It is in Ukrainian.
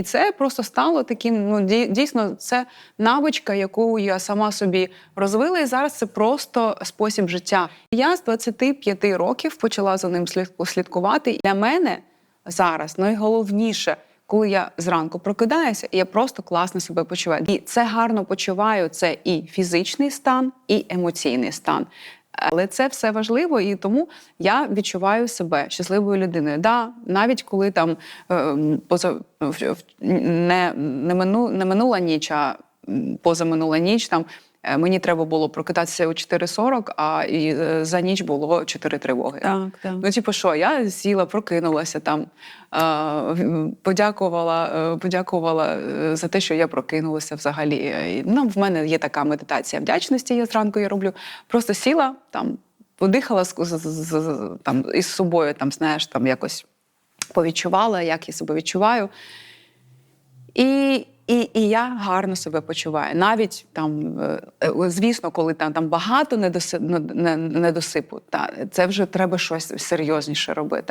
І це просто стало таким. Ну дійсно, це навичка, яку я сама собі розвила, і зараз це просто спосіб життя. Я з 25 років почала за ним слід- слідкувати. Для мене зараз найголовніше, коли я зранку прокидаюся, я просто класно себе почуваю. І це гарно почуваю. Це і фізичний стан, і емоційний стан. Але це все важливо, і тому я відчуваю себе щасливою людиною. Да, навіть коли там е, поза не, не, мину, не минула ніч, а поза позаминула ніч там. Е, Мені треба було прокидатися о 4.40, а і е, за ніч було 4 тривоги. Так, так. Ну, типу, що, я сіла, прокинулася там, подякувала, е, подякувала за те, що я прокинулася взагалі. Ну, в мене є така медитація вдячності, я зранку я роблю. Просто сіла там, подихала там, із собою, там, знаєш, там якось повідчувала, як я себе відчуваю. І, і, я гарно себе почуваю. Навіть там, е, е, звісно, коли там, там багато недоси- не- не- недосипу, та, це вже треба щось серйозніше робити.